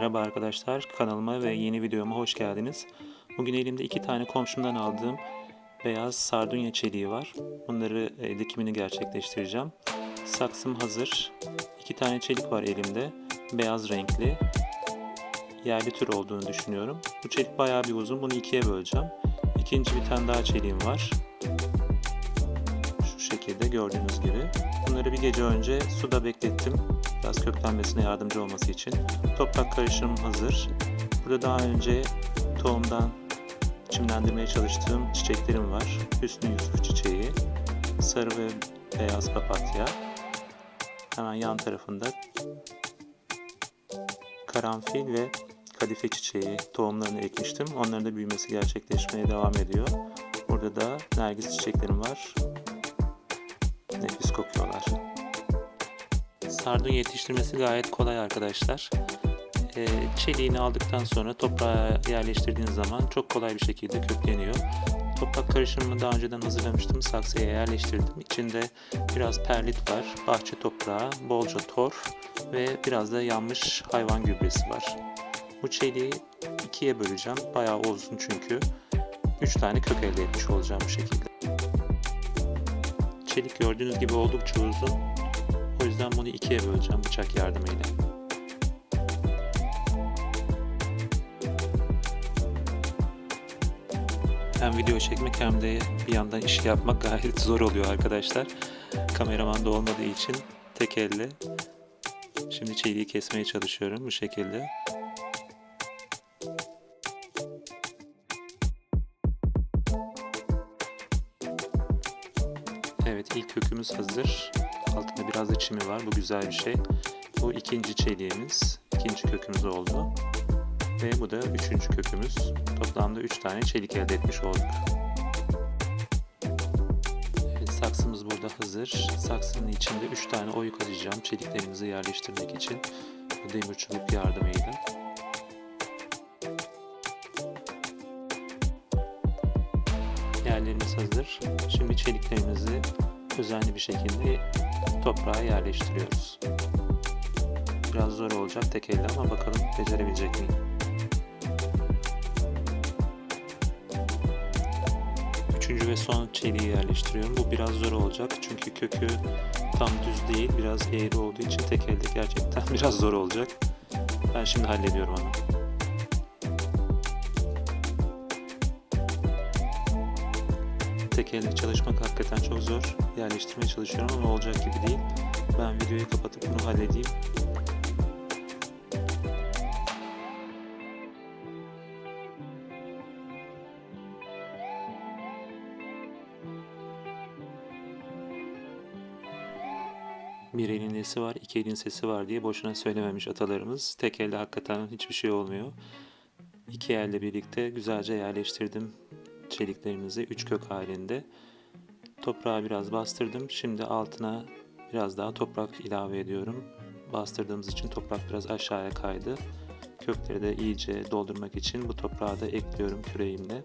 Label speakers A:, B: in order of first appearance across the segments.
A: Merhaba arkadaşlar, kanalıma ve yeni videoma hoş geldiniz. Bugün elimde iki tane komşumdan aldığım beyaz sardunya çeliği var. Bunları e, dikimini gerçekleştireceğim. Saksım hazır. İki tane çelik var elimde. Beyaz renkli. Yerli tür olduğunu düşünüyorum. Bu çelik bayağı bir uzun. Bunu ikiye böleceğim. İkinci bir tane daha çeliğim var. Şu şekilde gördüğünüz gibi. Bunları bir gece önce suda beklettim. Biraz köklenmesine yardımcı olması için. Toprak karışımım hazır. Burada daha önce tohumdan çimlendirmeye çalıştığım çiçeklerim var. Hüsnü Yusuf çiçeği, sarı ve beyaz papatya. Hemen yan tarafında karanfil ve kadife çiçeği tohumlarını ekmiştim. Onların da büyümesi gerçekleşmeye devam ediyor. Burada da nergis çiçeklerim var. Nefis kokuyorlar. Sardunya yetiştirmesi gayet kolay arkadaşlar. Ee, çeliğini aldıktan sonra toprağa yerleştirdiğiniz zaman çok kolay bir şekilde kökleniyor. Toprak karışımını daha önceden hazırlamıştım. Saksıya yerleştirdim. İçinde biraz perlit var, bahçe toprağı, bolca torf ve biraz da yanmış hayvan gübresi var. Bu çeliği ikiye böleceğim. Bayağı uzun çünkü. Üç tane kök elde etmiş olacağım bu şekilde. Çelik gördüğünüz gibi oldukça uzun. Yüzden bunu ikiye böleceğim bıçak yardımıyla. Hem video çekmek hem de bir yandan iş yapmak gayet zor oluyor arkadaşlar. Kameraman da olmadığı için tek elle. Şimdi çeliği kesmeye çalışıyorum bu şekilde. Evet ilk kökümüz hazır. Altında biraz da çimi var. Bu güzel bir şey. Bu ikinci çeliğimiz. ikinci kökümüz oldu. Ve bu da üçüncü kökümüz. Toplamda üç tane çelik elde etmiş olduk. Evet, saksımız burada hazır. Saksının içinde üç tane oyuk açacağım çeliklerimizi yerleştirmek için. Bu demir çubuk yardımıyla. Yerlerimiz hazır. Şimdi çeliklerimizi özenli bir şekilde toprağa yerleştiriyoruz. Biraz zor olacak tek elle ama bakalım becerebilecek miyim? Üçüncü ve son çeliği yerleştiriyorum. Bu biraz zor olacak çünkü kökü tam düz değil, biraz eğri olduğu için tek elde gerçekten biraz zor olacak. Ben şimdi hallediyorum onu. Tek elle çalışmak hakikaten çok zor. Yerleştirmeye çalışıyorum ama olacak gibi değil. Ben videoyu kapatıp bunu halledeyim. Bir elin nesi var, iki elin sesi var diye boşuna söylememiş atalarımız. Tek elde hakikaten hiçbir şey olmuyor. İki elde birlikte güzelce yerleştirdim çeliklerimizi üç kök halinde. Toprağa biraz bastırdım. Şimdi altına biraz daha toprak ilave ediyorum. Bastırdığımız için toprak biraz aşağıya kaydı. Kökleri de iyice doldurmak için bu toprağı da ekliyorum küreğimle.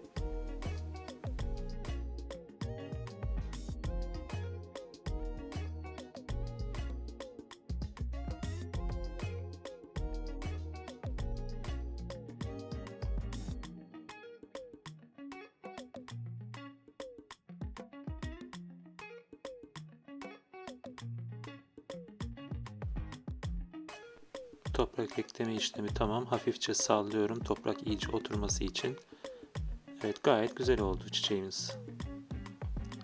A: Toprak ekleme işlemi tamam. Hafifçe sallıyorum toprak iyice oturması için. Evet gayet güzel oldu çiçeğimiz.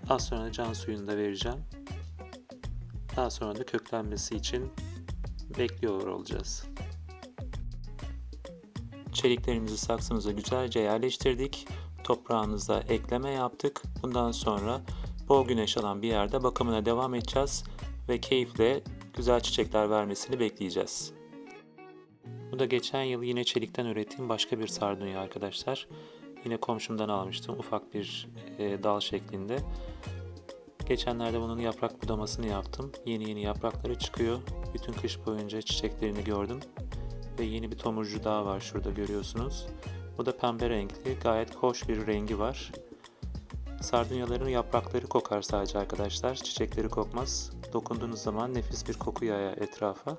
A: Az sonra can suyunu da vereceğim. Daha sonra da köklenmesi için bekliyor olacağız. Çeliklerimizi saksımıza güzelce yerleştirdik. Toprağımıza ekleme yaptık. Bundan sonra bol güneş alan bir yerde bakımına devam edeceğiz ve keyifle güzel çiçekler vermesini bekleyeceğiz. Bu da geçen yıl yine çelikten ürettiğim başka bir sardunya arkadaşlar. Yine komşumdan almıştım ufak bir e, dal şeklinde. Geçenlerde bunun yaprak budamasını yaptım. Yeni yeni yaprakları çıkıyor. Bütün kış boyunca çiçeklerini gördüm. Ve yeni bir tomurcu daha var şurada görüyorsunuz. Bu da pembe renkli. Gayet hoş bir rengi var. Sardunyaların yaprakları kokar sadece arkadaşlar. Çiçekleri kokmaz. Dokunduğunuz zaman nefis bir koku yayar etrafa.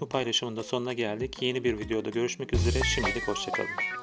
A: Bu paylaşımın da sonuna geldik. Yeni bir videoda görüşmek üzere. Şimdilik hoşçakalın.